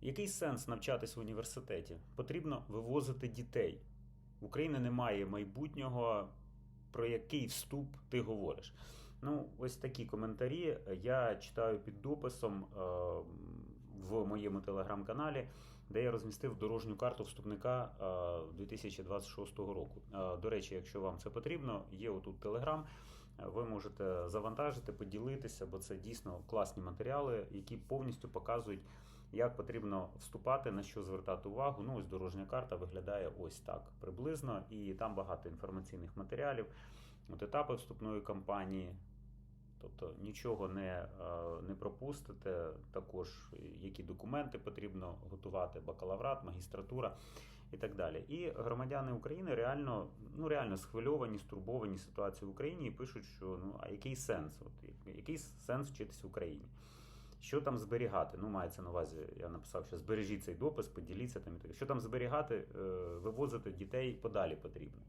Який сенс навчатись в університеті? Потрібно вивозити дітей. В Україні немає майбутнього, про який вступ ти говориш. Ну, ось такі коментарі я читаю під дописом е, в моєму телеграм-каналі, де я розмістив дорожню карту вступника е, 2026 року. Е, До речі, якщо вам це потрібно, є отут телеграм. Ви можете завантажити, поділитися, бо це дійсно класні матеріали, які повністю показують, як потрібно вступати, на що звертати увагу. Ну, ось дорожня карта виглядає ось так приблизно, і там багато інформаційних матеріалів. От етапи вступної кампанії. Тобто нічого не, е, не пропустите. Також які документи потрібно готувати, бакалаврат, магістратура і так далі. І громадяни України реально, ну, реально схвильовані, стурбовані ситуацією в Україні і пишуть, що ну а який сенс? От, який сенс вчитись в Україні? Що там зберігати? Ну, мається на увазі, я написав, що збережіть цей допис, поділіться там і так. Що там зберігати, е, вивозити дітей подалі потрібно.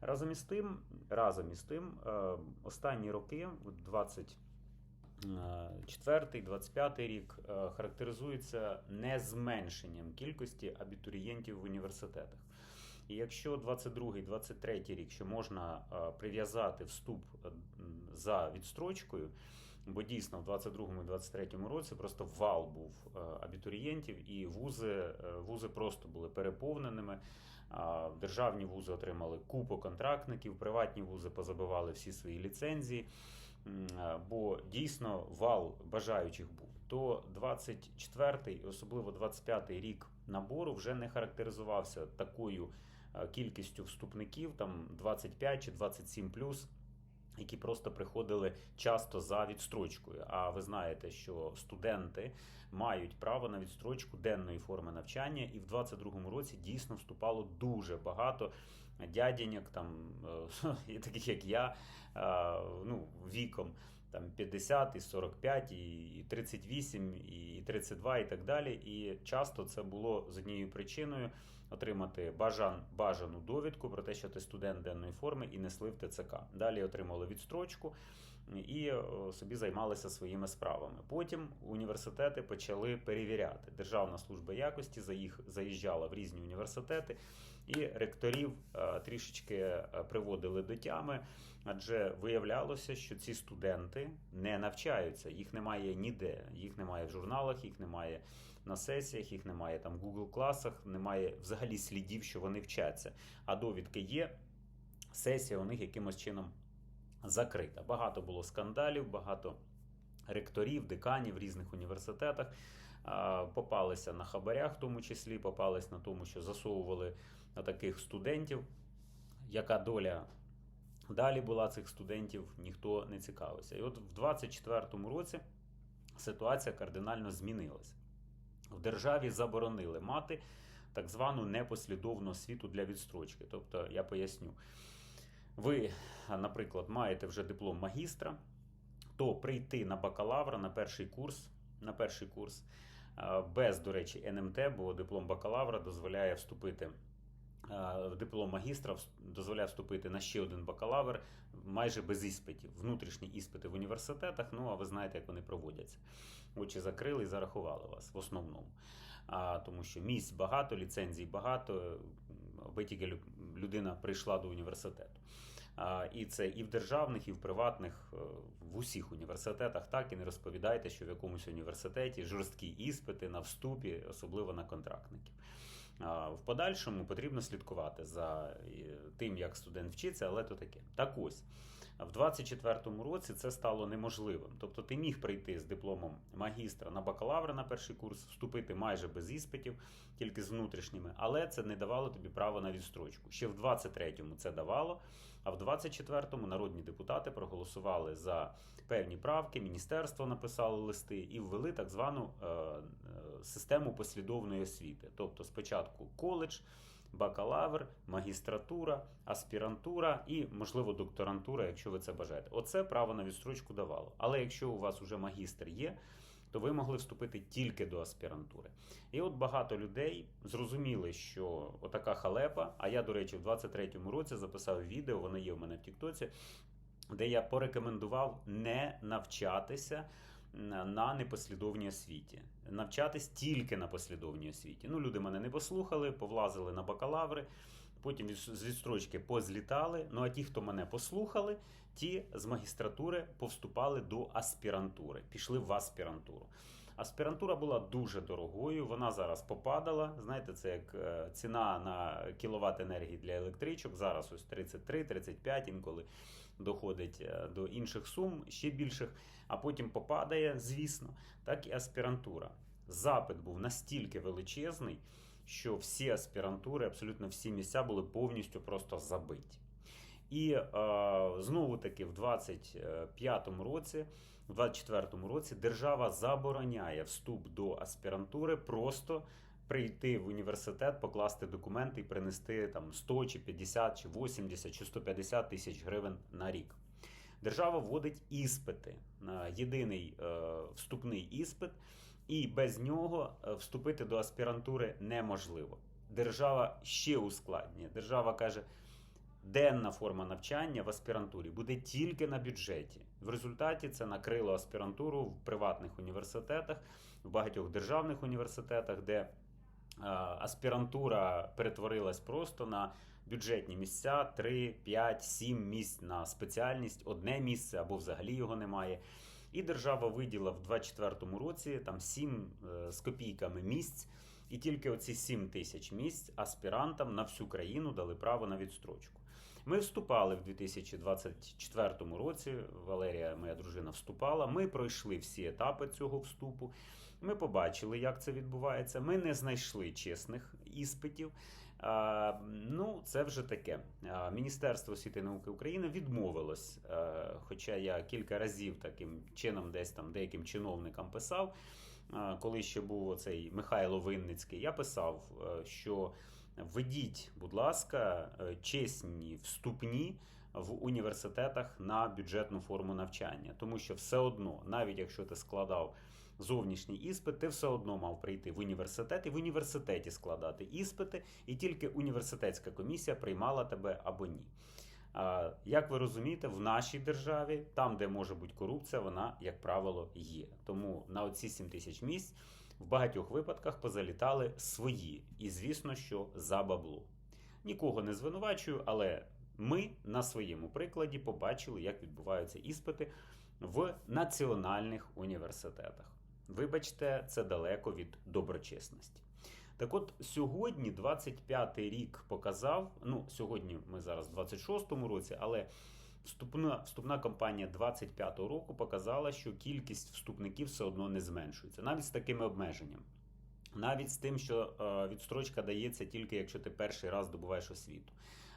Разом із тим, разом із тим, е, останні роки, 24-25 рік, е, характеризуються не зменшенням кількості абітурієнтів в університетах. І якщо 22-23 рік ще можна прив'язати вступ за відстрочкою, бо дійсно в 22-23 році просто вал був е, абітурієнтів, і вузи, е, вузи просто були переповненими. Державні вузи отримали купу контрактників, приватні вузи позабивали всі свої ліцензії. Е, Бо дійсно вал бажаючих був. То 24-й, особливо 25-й рік набору вже не характеризувався такою кількістю вступників, там 25 чи 27 плюс. Які просто приходили часто за відстрочкою. А ви знаєте, що студенти мають право на відстрочку денної форми навчання, і в 22-му році дійсно вступало дуже багато дядяньок, там е, і таких як я, е, ну віком там 50, і 45, і 38, і 32, і так далі. І часто це було з однією причиною отримати бажан, бажану довідку про те, що ти студент денної форми і несли в ТЦК. Далі отримали відстрочку і е, собі займалися своїми справами. Потім університети почали перевіряти. Державна служба якості за їх заїжджала в різні університети, і ректорів е, трішечки е, приводили до тями, адже виявлялося, що ці студенти не навчаються, їх немає ніде, їх немає в журналах, їх немає на сесіях, їх немає там в Google класах, немає взагалі слідів, що вони вчаться. А довідки є. Сесія у них якимось чином закрита. Багато було скандалів, багато ректорів, деканів в різних університетах попалися на хабарях, в тому числі, попались на тому, що засовували на таких студентів. Яка доля далі була цих студентів, ніхто не цікавився. І от в 24-му році ситуація кардинально змінилася. В державі заборонили мати так звану непослідовну освіту для відстрочки. Тобто, я поясню. Ви, наприклад, маєте вже диплом магістра, то прийти на бакалавра на перший курс, на перший курс без, до речі, НМТ, бо диплом бакалавра дозволяє вступити. Е, Диплом магістра дозволяє вступити на ще один бакалавр майже без іспитів. Внутрішні іспити в університетах. Ну а ви знаєте, як вони проводяться. Очі закрили і зарахували вас в основному. А, тому що місць багато, ліцензій багато, аби тільки людина прийшла до університету. А, і це і в державних, і в приватних, е, в усіх університетах. Так і не розповідайте, що в якомусь університеті жорсткі іспити на вступі, особливо на контрактників. В подальшому потрібно слідкувати за е, тим, як студент вчиться, але то таке. Так ось, в 24-му році це стало неможливим. Тобто ти міг прийти з дипломом магістра на бакалавра на перший курс, вступити майже без іспитів, тільки з внутрішніми, але це не давало тобі право на відстрочку. Ще в 23-му це давало, а в 24-му народні депутати проголосували за певні правки, міністерство написало листи і ввели так звану е, е, систему послідовної освіти. Тобто спочатку коледж, бакалавр, магістратура, аспірантура і, можливо, докторантура, якщо ви це бажаєте. Оце право на відстрочку давало. Але якщо у вас уже магістр є, то ви могли вступити тільки до аспірантури. І от багато людей зрозуміли, що отака халепа. А я, до речі, в 23-му році записав відео, воно є в мене в Тіктоці, де я порекомендував не навчатися на непослідовній освіті. Навчатись тільки на послідовній освіті. Ну, люди мене не послухали, повлазили на бакалаври, потім з відстрочки позлітали. Ну а ті, хто мене послухали, ті з магістратури повступали до аспірантури, пішли в аспірантуру. Аспірантура була дуже дорогою, вона зараз попадала. Знаєте, це як е, ціна на кіловат енергії для електричок. Зараз ось 33-35 інколи доходить е, до інших сум, ще більших, а потім попадає, звісно, так і аспірантура. Запит був настільки величезний, що всі аспірантури, абсолютно всі місця були повністю просто забиті. І е, знову таки в 25-му році, в 24-му році держава забороняє вступ до аспірантури просто прийти в університет, покласти документи і принести там 100 чи 50 чи 80 чи 150 тисяч гривень на рік. Держава вводить іспити на єдиний е, вступний іспит, і без нього е, вступити до аспірантури неможливо. Держава ще ускладнює. Держава каже, денна форма навчання в аспірантурі буде тільки на бюджеті. В результаті це накрило аспірантуру в приватних університетах, в багатьох державних університетах, де аспірантура перетворилась просто на бюджетні місця 3, 5, 7 місць на спеціальність, одне місце або взагалі його немає. І держава виділа в 24-му році там 7 е, з копійками місць, і тільки оці 7 тисяч місць аспірантам на всю країну дали право на відстрочку. Ми вступали в 2024 році. Валерія, моя дружина, вступала. Ми пройшли всі етапи цього вступу. Ми побачили, як це відбувається. Ми не знайшли чесних іспитів. Ну, це вже таке. Міністерство освіти і науки України відмовилось, хоча я кілька разів таким чином, десь там деяким чиновникам писав, коли ще був оцей Михайло Винницький, я писав, що введіть, будь ласка, е, чесні вступні в університетах на бюджетну форму навчання, тому що все одно, навіть якщо ти складав зовнішній іспит, ти все одно мав прийти в університет і в університеті складати іспити, і тільки університетська комісія приймала тебе або ні. Як ви розумієте, в нашій державі, там, де може бути корупція, вона, як правило, є. Тому на оці 7 тисяч місць в багатьох випадках позалітали свої, і звісно, що за бабло. Нікого не звинувачую, але ми на своєму прикладі побачили, як відбуваються іспити в національних університетах. Вибачте, це далеко від доброчесності. Так от сьогодні, 25-й рік показав. Ну, сьогодні ми зараз в 26-му році, але вступна, вступна кампанія 25-го року показала, що кількість вступників все одно не зменшується, навіть з такими обмеженнями. Навіть з тим, що е, відстрочка дається тільки якщо ти перший раз добуваєш освіту.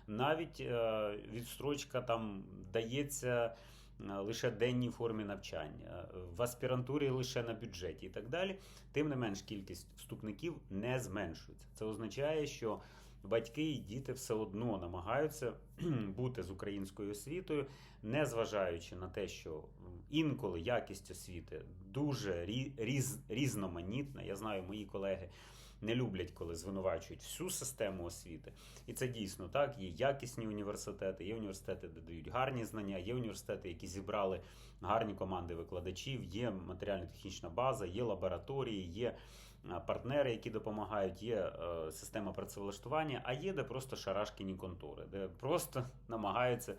Навіть е, відстрочка там дається лише денній формі навчання, в аспірантурі лише на бюджеті і так далі. Тим не менш, кількість вступників не зменшується. Це означає, що батьки і діти все одно намагаються бути з українською освітою, незважаючи на те, що інколи якість освіти дуже рі- різноманітна. Я знаю, мої колеги не люблять, коли звинувачують всю систему освіти. І це дійсно так. Є якісні університети, є університети, де дають гарні знання, є університети, які зібрали гарні команди викладачів, є матеріально-технічна база, є лабораторії, є е, партнери, які допомагають, є е, система працевлаштування, а є де просто шарашкіні контори, де просто намагаються.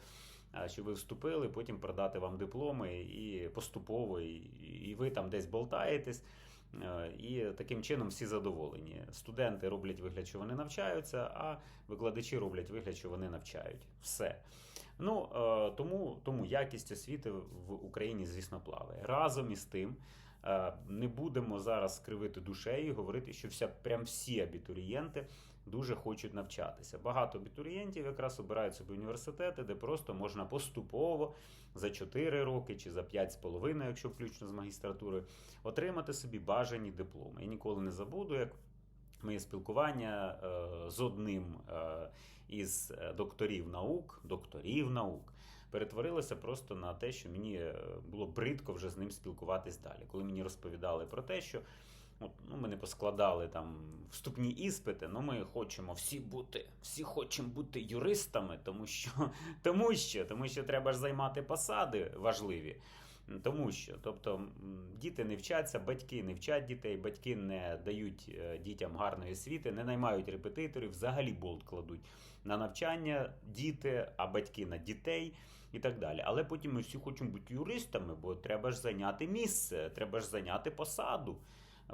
е, Щоб ви вступили, потім продати вам дипломи і поступово, і, і ви там десь болтаєтесь, І таким чином всі задоволені. Студенти роблять вигляд, що вони навчаються, а викладачі роблять вигляд, що вони навчають. Все. Ну е, тому, тому якість освіти в Україні, звісно, плаває. Разом із тим. е, Не будемо зараз кривити душею і говорити, що вся прям всі абітурієнти дуже хочуть навчатися. Багато абітурієнтів якраз обирають собі університети, де просто можна поступово за 4 роки чи за 5,5, якщо включно з магістратурою, отримати собі бажані дипломи. Я ніколи не забуду, як моє спілкування е, з одним е, із е, докторів наук, докторів наук. Перетворилося просто на те, що мені було бридко вже з ним спілкуватись далі. Коли мені розповідали про те, що от, ну, ми не поскладали там вступні іспити, ну ми хочемо всі бути, всі хочемо бути юристами, тому що, тому що, тому що треба ж займати посади важливі. Тому що, тобто, діти не вчаться, батьки не вчать дітей, батьки не дають е, дітям гарної освіти, не наймають репетиторів, взагалі болт кладуть на навчання діти, а батьки на дітей і так далі. Але потім ми всі хочемо бути юристами, бо треба ж зайняти місце, треба ж зайняти посаду.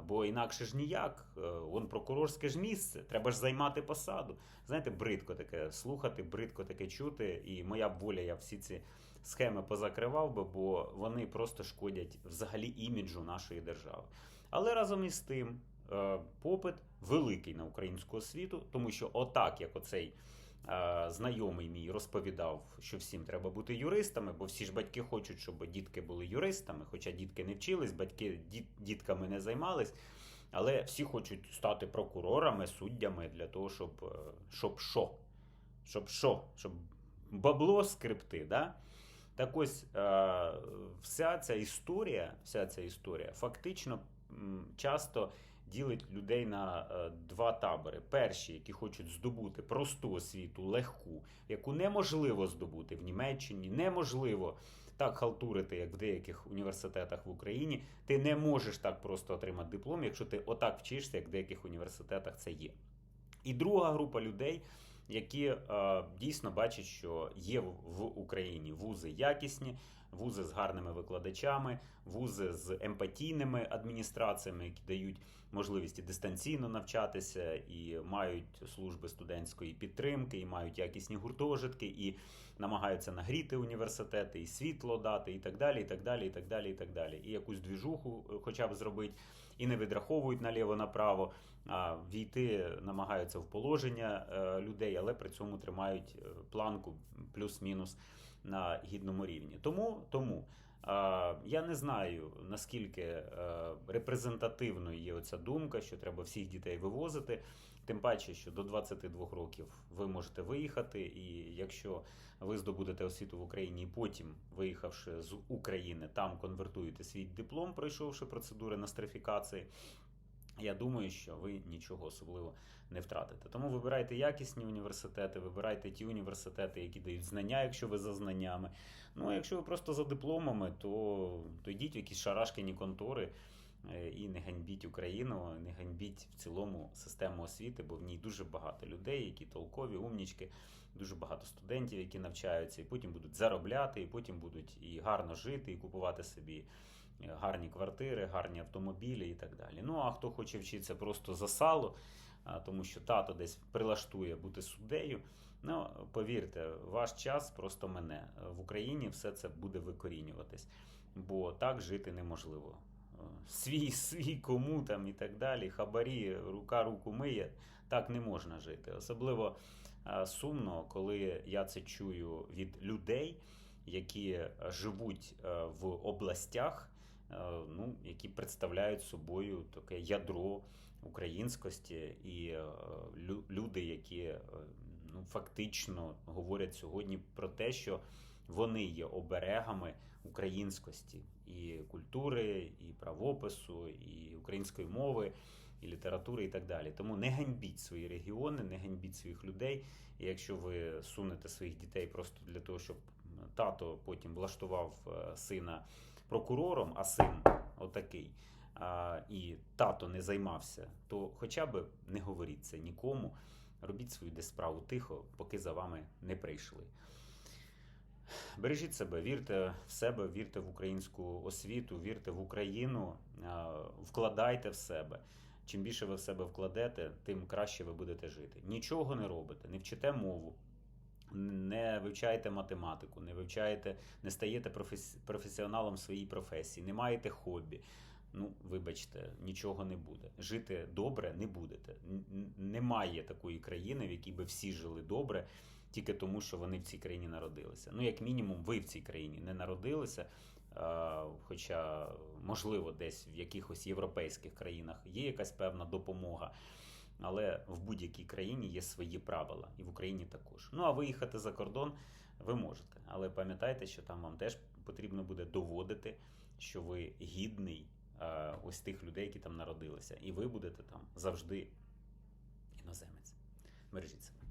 Бо інакше ж ніяк, Е, вон прокурорське ж місце, треба ж займати посаду. Знаєте, бридко таке слухати, бридко таке чути. І моя б воля, я всі ці схеми позакривав би, бо вони просто шкодять взагалі іміджу нашої держави. Але разом із тим, е, попит великий на українську освіту, тому що отак, як оцей знайомий мій розповідав, що всім треба бути юристами, бо всі ж батьки хочуть, щоб дітки були юристами, хоча дітки не вчились, батьки діт, дітками не займались. Але всі хочуть стати прокурорами, суддями для того, щоб, е, щоб що? Щоб що? Щоб бабло скрипти, да? Так ось е, вся ця історія, вся ця історія фактично часто ділить людей на е, два табори. Перші, які хочуть здобути просту освіту, легку, яку неможливо здобути в Німеччині, неможливо так халтурити, як в деяких університетах в Україні. Ти не можеш так просто отримати диплом, якщо ти отак вчишся, як в деяких університетах це є. І друга група людей, які е, дійсно бачать, що є в, Україні вузи якісні, вузи з гарними викладачами, вузи з емпатійними адміністраціями, які дають можливість і дистанційно навчатися, і мають служби студентської підтримки, і мають якісні гуртожитки, і намагаються нагріти університети, і світло дати, і так далі, і так далі, і так далі, і так далі. І якусь двіжуху е, хоча б зробити, і не відраховують наліво-направо, а війти намагаються в положення е, людей, але при цьому тримають е, планку плюс-мінус на гідному рівні. Тому, тому я не знаю наскільки е, репрезентативною є оця думка, що треба всіх дітей вивозити. Тим паче, що до 22 років ви можете виїхати, і якщо ви здобудете освіту в Україні, і потім, виїхавши з України, там конвертуєте свій диплом, пройшовши процедури нострифікації. Я думаю, що ви нічого особливо не втратите. Тому вибирайте якісні університети, вибирайте ті університети, які дають знання, якщо ви за знаннями. Ну а якщо ви просто за дипломами, то, то йдіть в якісь шарашкині контори е, і не ганьбіть Україну, не ганьбіть в цілому систему освіти, бо в ній дуже багато людей, які толкові, умнічки, дуже багато студентів, які навчаються, і потім будуть заробляти, і потім будуть і гарно жити, і купувати собі гарні квартири, гарні автомобілі і так далі. Ну а хто хоче вчитися просто за сало, тому що тато десь прилаштує бути суддею. Ну, повірте, ваш час просто мене. В Україні все це буде викорінюватись, бо так жити неможливо. Е, Свій, свій кому там і так далі, хабарі, рука руку миє, так не можна жити. Особливо сумно, коли я це чую від людей, які живуть е, в областях, ну, які представляють собою таке ядро українськості, і е, люди, які е, ну, фактично говорять сьогодні про те, що вони є оберегами українськості і культури, і правопису, і української мови, і літератури, і так далі. Тому не ганьбіть свої регіони, не ганьбіть своїх людей. І якщо ви сунете своїх дітей просто для того, щоб тато потім влаштував е, сина прокурором, а син отакий. А, і тато не займався, то хоча б не говоріть це нікому. Робіть свою десь справу тихо, поки за вами не прийшли. Бережіть себе, вірте в себе, вірте в українську освіту, вірте в Україну, вкладайте в себе. Чим більше ви в себе вкладете, тим краще ви будете жити. Нічого не робите, не вчите мову, не вивчаєте математику, не вивчаєте, не стаєте професі- професіоналом своїй професії, не маєте хобі. Ну, вибачте, нічого не буде. Жити добре не будете. Немає такої країни, в якій би всі жили добре, тільки тому, що вони в цій країні народилися. Ну, як мінімум, ви в цій країні не народилися. Хоча, можливо, десь в якихось європейських країнах є якась певна допомога. Але в будь-якій країні є свої правила, і в Україні також. Ну а виїхати за кордон ви можете. Але пам'ятайте, що там вам теж потрібно буде доводити, що ви гідний е, ось тих людей, які там народилися, і ви будете там завжди іноземець. Бережіть себе.